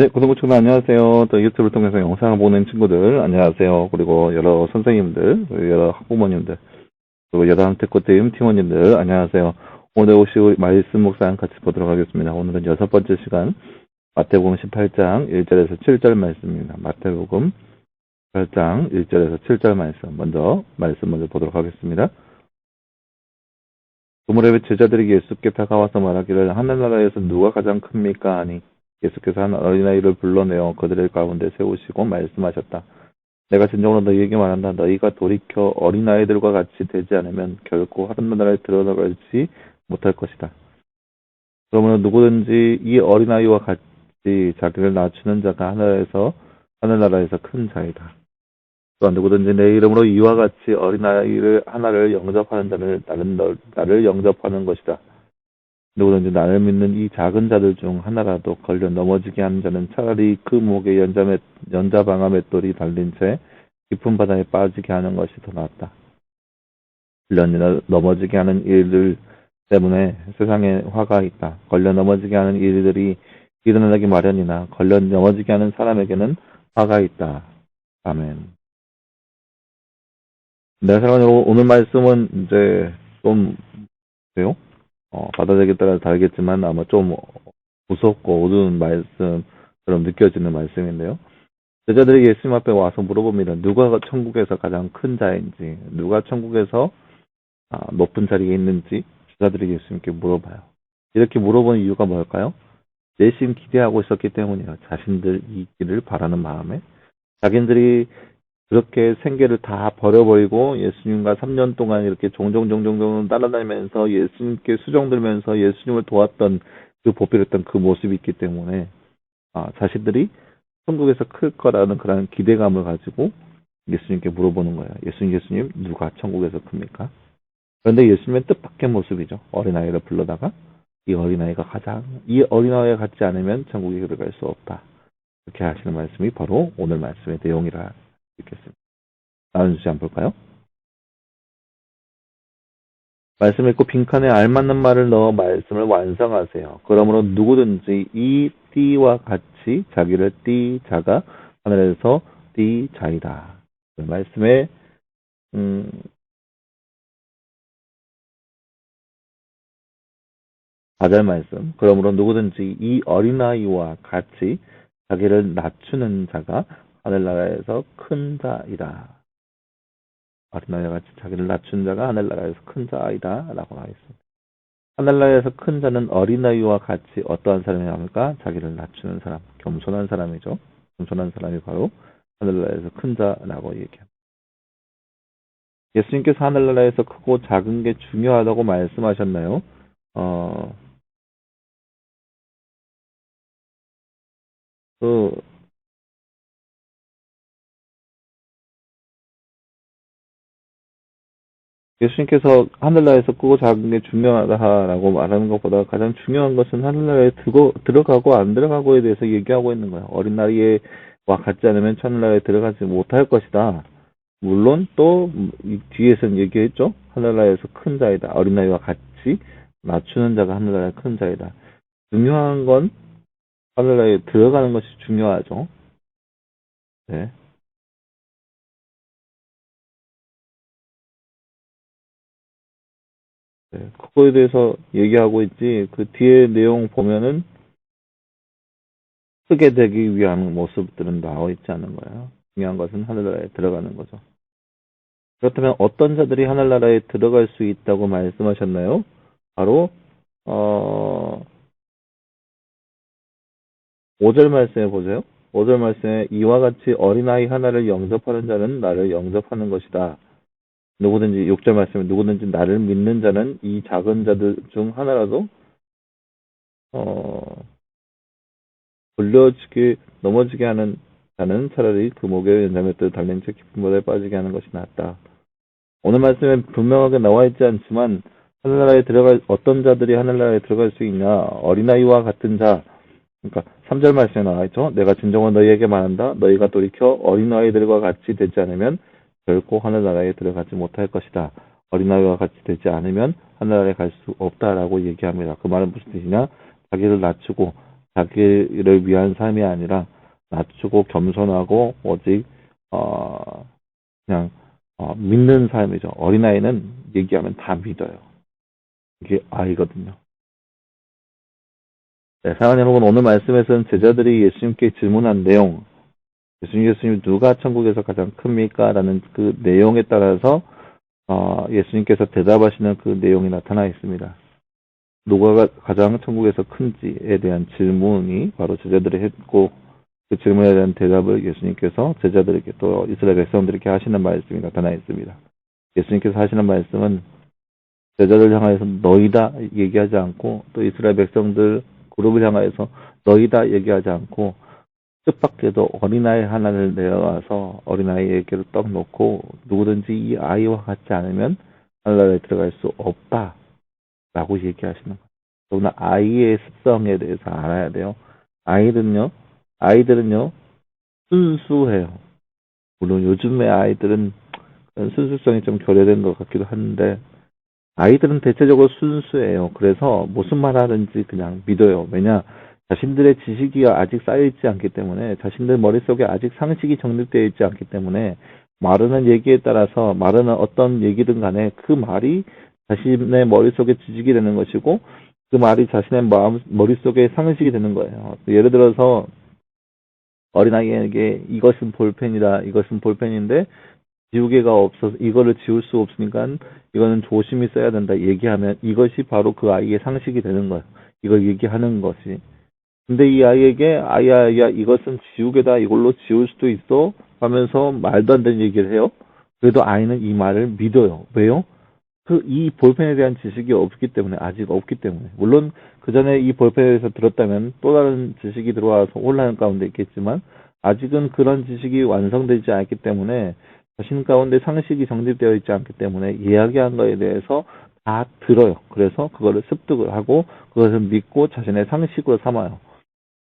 네, 고등부 친구들 안녕하세요. 또 유튜브를 통해서 영상을 보는 친구들 안녕하세요. 그리고 여러 선생님들, 여러 학부모님들, 그리고 여러 한테코팀 팀원님들 안녕하세요. 오늘 혹시 말씀 묵상 같이 보도록 하겠습니다. 오늘은 여섯 번째 시간 마태복음 18장 1절에서 7절 말씀입니다. 마태복음 18장 1절에서 7절 말씀 먼저 말씀 먼저 보도록 하겠습니다. 그무렵에 제자들이 예수께 다가와서 말하기를 하늘나라에서 누가 가장 큽니까? 하니 예수께서 한 어린아이를 불러내어 그들의 가운데 세우시고 말씀하셨다. 내가 진정으로 너희에게 말한다. 너희가 돌이켜 어린아이들과 같이 되지 않으면 결코 하늘나라에 들어가지 못할 것이다. 그러므로 누구든지 이 어린아이와 같이 자기를 낮추는 자가 하늘에서 하늘나라에서 큰 자이다. 또한 누구든지 내 이름으로 이와 같이 어린아이를 하나를 영접하는 자는 너, 나를 영접하는 것이다. 누구든지 나를 믿는 이 작은 자들 중 하나라도 걸려 넘어지게 하는 자는 차라리 그 목에 연자방아 맷돌이 달린 채 깊은 바다에 빠지게 하는 것이 더 낫다. 걸려 넘어지게 하는 일들 때문에 세상에 화가 있다. 걸려 넘어지게 하는 일들이 일어나기 마련이나 걸려 넘어지게 하는 사람에게는 화가 있다. 아멘. 네, 사랑하는 오늘 말씀은 이제 좀, 왜요? 어, 받아들이기에 따라 다르겠지만 아마 좀 무섭고 어두운 말씀처럼 느껴지는 말씀인데요. 제자들이 예수님 앞에 와서 물어봅니다. 누가 천국에서 가장 큰 자인지, 누가 천국에서 아, 높은 자리에 있는지 제자들이 예수님께 물어봐요. 이렇게 물어보는 이유가 뭘까요? 내심 기대하고 있었기 때문이에요. 자신들 이기를 바라는 마음에 자기들이 그렇게 생계를 다 버려버리고 예수님과 3년 동안 이렇게 종종 종종 따라다니면서 예수님께 수정들면서 예수님을 도왔던 그 보필했던 그 모습이 있기 때문에 아, 자신들이 천국에서 클 거라는 그런 기대감을 가지고 예수님께 물어보는 거예요. 예수님, 예수님, 누가 천국에서 큽니까? 그런데 예수님은 뜻밖의 모습이죠. 어린아이를 불러다가 이 어린아이가 가장, 이 어린아이가 같지 않으면 천국에 들어갈 수 없다. 이렇게 하시는 말씀이 바로 오늘 말씀의 내용이라 있겠습니다. 다음 주제 한번 볼까요? 말씀 읽고 빈칸에 알맞는 말을 넣어 말씀을 완성하세요. 그러므로 누구든지 이 띠와 같이 자기를 띠 자가 하늘에서 띠 자이다. 그 말씀에 음, 가절 말씀. 그러므로 누구든지 이 어린아이와 같이 자기를 낮추는 자가 하늘나라에서 큰 자이다. 어린아이와 같이 자기를 낮춘 자가 하늘나라에서 큰 자이다. 라고 하겠습니다. 하늘나라에서 큰 자는 어린아이와 같이 어떠한 사람이 합니까? 자기를 낮추는 사람, 겸손한 사람이죠. 겸손한 사람이 바로 하늘나라에서 큰 자라고 얘기합니다. 예수님께서 하늘나라에서 크고 작은 게 중요하다고 말씀하셨나요? 어, 그, 예수님께서 하늘나라에서 크고 작은 게 중요하다라고 말하는 것보다 가장 중요한 것은 하늘나라에 들고, 들어가고 안 들어가고에 대해서 얘기하고 있는 거예요. 어린 나이와 같지 않으면 천하나라에 들어가지 못할 것이다. 물론 또 뒤에서는 얘기했죠. 하늘나라에서 큰 자이다. 어린 나이와 같이 낮추는 자가 하늘나라의 큰 자이다. 중요한 건 하늘나라에 들어가는 것이 중요하죠. 네. 네, 그거에 대해서 얘기하고 있지, 그 뒤에 내용 보면은, 크게 되기 위한 모습들은 나와 있지 않은 거예요. 중요한 것은 하늘나라에 들어가는 거죠. 그렇다면 어떤 자들이 하늘나라에 들어갈 수 있다고 말씀하셨나요? 바로, 어, 5절 말씀에 보세요. 5절 말씀에 이와 같이 어린아이 하나를 영접하는 자는 나를 영접하는 것이다. 누구든지 6절 말씀에 누구든지 나를 믿는 자는 이 작은 자들 중 하나라도 어 불려지게 넘어지게 하는 자는 차라리 그 목에 연자맷돌 달린 채 깊은 바다에 빠지게 하는 것이 낫다. 오늘 말씀에 분명하게 나와 있지 않지만 하늘나라에 들어갈 어떤 자들이 하늘나라에 들어갈 수 있냐 어린아이와 같은 자 그러니까 3절 말씀에 나와 있죠. 내가 진정으로 너희에게 말한다. 너희가 돌이켜 어린아이들과 같이 되지 않으면 결코 하늘나라에 들어가지 못할 것이다. 어린아이와 같이 되지 않으면 하늘나라에 갈 수 없다라고 얘기합니다. 그 말은 무슨 뜻이냐? 자기를 낮추고 자기를 위한 삶이 아니라 낮추고 겸손하고 오직 어 그냥 어, 믿는 삶이죠. 어린아이는 얘기하면 다 믿어요. 이게 아이거든요. 네, 사랑하는 여러분, 오늘 말씀에서는 제자들이 예수님께 질문한 내용, 예수님, 예수님 누가 천국에서 가장 큽니까? 라는 그 내용에 따라서 어, 예수님께서 대답하시는 그 내용이 나타나 있습니다. 누가 가장 천국에서 큰지에 대한 질문이 바로 제자들이 했고 그 질문에 대한 대답을 예수님께서 제자들에게 또 이스라엘 백성들에게 하시는 말씀이 나타나 있습니다. 예수님께서 하시는 말씀은 제자들 향하여서 너희다 얘기하지 않고 또 이스라엘 백성들 그룹을 향하여서 너희다 얘기하지 않고 뜻밖에도 어린아이 하나를 내어와서 어린아이에게로 떡 놓고 누구든지 이 아이와 같지 않으면 하늘나라에 들어갈 수 없다 라고 얘기하시는 거예요. 더구나 아이의 습성에 대해서 알아야 돼요. 아이들은요, 아이들은요, 순수해요. 물론 요즘의 아이들은 순수성이 좀 결여된 것 같기도 한데, 아이들은 대체적으로 순수해요. 그래서 무슨 말 하는지 그냥 믿어요. 왜냐, 자신들의 지식이 아직 쌓여있지 않기 때문에, 자신들 머릿속에 아직 상식이 정립되어 있지 않기 때문에, 말하는 얘기에 따라서, 말하는 어떤 얘기든 간에 그 말이 자신의 머릿속에 지식이 되는 것이고, 그 말이 자신의 마음, 머릿속에 상식이 되는 거예요. 예를 들어서, 어린아이에게 이것은 볼펜이다, 이것은 볼펜인데, 지우개가 없어서 이거를 지울 수 없으니까 이거는 조심히 써야 된다 얘기하면 이것이 바로 그 아이의 상식이 되는 거예요. 이걸 얘기하는 것이. 근데 이 아이에게 아야 야 이것은 지우개다 이걸로 지울 수도 있어 하면서 말도 안 되는 얘기를 해요. 그래도 아이는 이 말을 믿어요. 왜요? 그 이 볼펜에 대한 지식이 없기 때문에 아직 없기 때문에 물론 그 전에 이 볼펜에 대해서 들었다면 또 다른 지식이 들어와서 혼란 가운데 있겠지만 아직은 그런 지식이 완성되지 않기 때문에 자신 가운데 상식이 정립되어 있지 않기 때문에 이야기한 거에 대해서 다 들어요. 그래서 그거를 습득을 하고 그것을 믿고 자신의 상식으로 삼아요.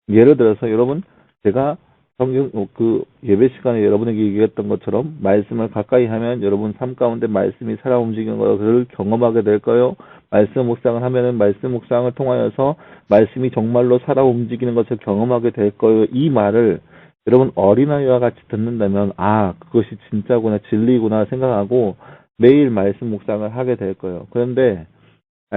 예를 들어서 여러분 제가 성경 그 예배 시간에 여러분에게 얘기했던 것처럼 말씀을 가까이 하면 여러분 삶 가운데 말씀이 살아 움직이는 것을 경험하게 될 거예요. 말씀 묵상을 하면은 말씀 묵상을 통하여서 말씀이 정말로 살아 움직이는 것을 경험하게 될 거예요. 이 말을 여러분 어린아이와 같이 듣는다면 아 그것이 진짜구나 진리구나 생각하고 매일 말씀 묵상을 하게 될 거예요. 그런데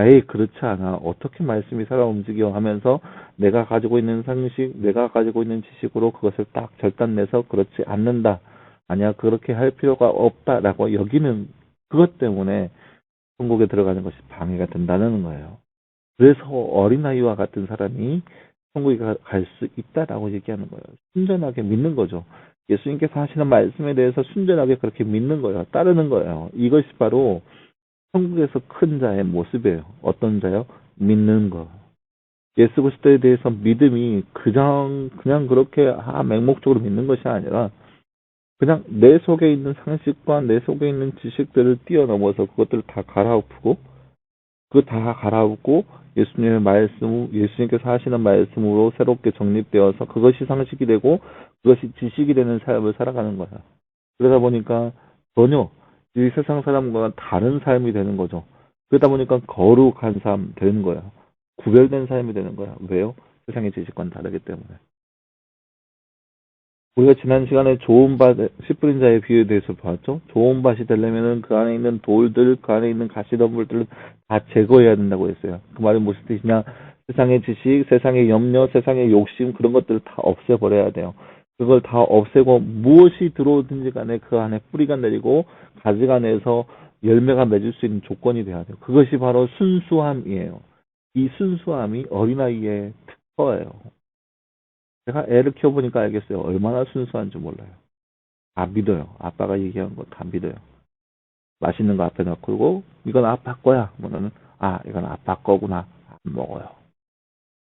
에이 그렇지 않아 어떻게 말씀이 살아 움직여 하면서 내가 가지고 있는 상식 내가 가지고 있는 지식으로 그것을 딱 절단내서 그렇지 않는다 아니야 그렇게 할 필요가 없다라고 여기는 그것 때문에 천국에 들어가는 것이 방해가 된다는 거예요. 그래서 어린아이와 같은 사람이 천국에 갈 수 있다라고 얘기하는 거예요. 순전하게 믿는 거죠. 예수님께서 하시는 말씀에 대해서 순전하게 그렇게 믿는 거예요. 따르는 거예요. 이것이 바로 천국에서 큰 자의 모습이에요. 어떤 자요? 믿는 거. 예수 그리스도에 대해서 믿음이 그냥 그냥 그렇게 아, 맹목적으로 믿는 것이 아니라 그냥 내 속에 있는 상식과 내 속에 있는 지식들을 뛰어넘어서 그것들을 다 갈아엎고 그 다 갈아엎고 예수님의 말씀, 예수님께서 하시는 말씀으로 새롭게 정립되어서 그것이 상식이 되고 그것이 지식이 되는 삶을 살아가는 거야. 그러다 보니까 전혀 이 세상 사람과 다른 삶이 되는 거죠. 그러다 보니까 거룩한 삶 되는 거야. 구별된 삶이 되는 거야. 왜요? 세상의 지식과는 다르기 때문에. 우리가 지난 시간에 좋은 밭, 씨 뿌린 자의 비유에 대해서 봤죠? 좋은 밭이 되려면은 그 안에 있는 돌들, 그 안에 있는 가시덤불들을 다 제거해야 된다고 했어요. 그 말이 무슨 뜻이냐? 세상의 지식, 세상의 염려, 세상의 욕심, 그런 것들을 다 없애버려야 돼요. 그걸 다 없애고 무엇이 들어오든지 간에 그 안에 뿌리가 내리고 가지가 내서 열매가 맺을 수 있는 조건이 돼야 돼요. 그것이 바로 순수함이에요. 이 순수함이 어린아이의 특허예요. 제가 애를 키워보니까 알겠어요. 얼마나 순수한지 몰라요. 다 믿어요. 아빠가 얘기한 거 다 믿어요. 맛있는 거 앞에 놓고, 이건 아빠 거야. 그러면은, 아, 이건 아빠 거구나. 안 먹어요.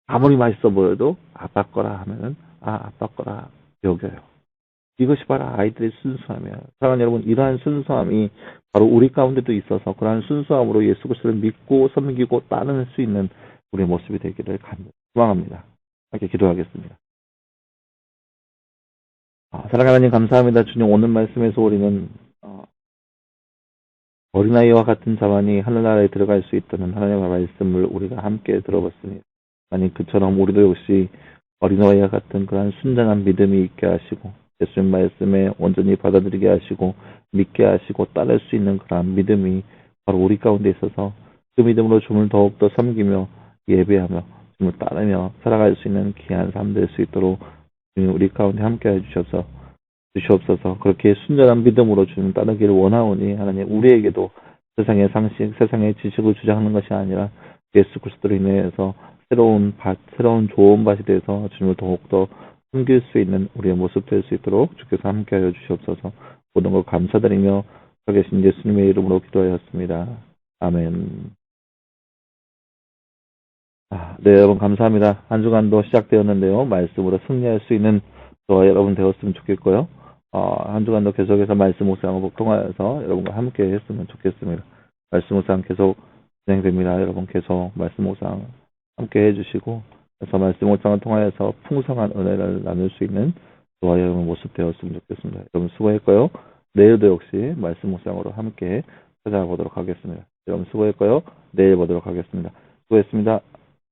아무리 맛있어 보여도 아빠 거라 하면은, 아, 아빠 거라 여겨요. 이것이 바로 아이들의 순수함이에요. 사랑하는 여러분, 이러한 순수함이 바로 우리 가운데도 있어서 그러한 순수함으로 예수 그리스도를 믿고 섬기고 따르는 수 있는 우리의 모습이 되기를 소망합니다. 이렇게 기도하겠습니다. 아, 사랑하는 하나님 감사합니다. 주님 오늘 말씀에서 우리는 어, 어린아이와 같은 자만이 하늘나라에 들어갈 수 있다는 하나님의 말씀을 우리가 함께 들어봤습니다. 아니 그처럼 우리도 역시 어린아이와 같은 그런 순전한 믿음이 있게 하시고 예수님 말씀에 온전히 받아들이게 하시고 믿게 하시고 따를 수 있는 그런 믿음이 바로 우리 가운데 있어서 그 믿음으로 주님을 더욱더 섬기며 예배하며 주님을 따르며 살아갈 수 있는 귀한 삶 될 수 있도록 주님 우리 가운데 함께 해주셔서 주시옵소서. 그렇게 순전한 믿음으로 주님 따르기를 원하오니 하나님 우리에게도 세상의 상식, 세상의 지식을 주장하는 것이 아니라 예수 그리스도로 인해서 새로운 밭, 새로운 좋은 밭이 돼서 주님을 더욱더 섬길 수 있는 우리의 모습 될 수 있도록 주께서 함께하여 주시옵소서 모든 걸 감사드리며 살아계신 예수님의 이름으로 기도하였습니다. 아멘. 아, 네, 여러분 감사합니다. 한 주간도 시작되었는데요. 말씀으로 승리할 수 있는 저와 여러분 되었으면 좋겠고요. 어, 한 주간도 계속해서 말씀 묵상을 통하여서 여러분과 함께 했으면 좋겠습니다. 말씀 묵상 계속 진행됩니다. 여러분 계속 말씀 묵상 함께 해주시고 그래서 말씀 묵상을 통하여서 풍성한 은혜를 나눌 수 있는 저와 여러분 모습 되었으면 좋겠습니다. 여러분 수고했고요. 내일도 역시 말씀 묵상으로 함께 찾아보도록 하겠습니다. 여러분 수고했고요. 내일 보도록 하겠습니다. 수고했습니다.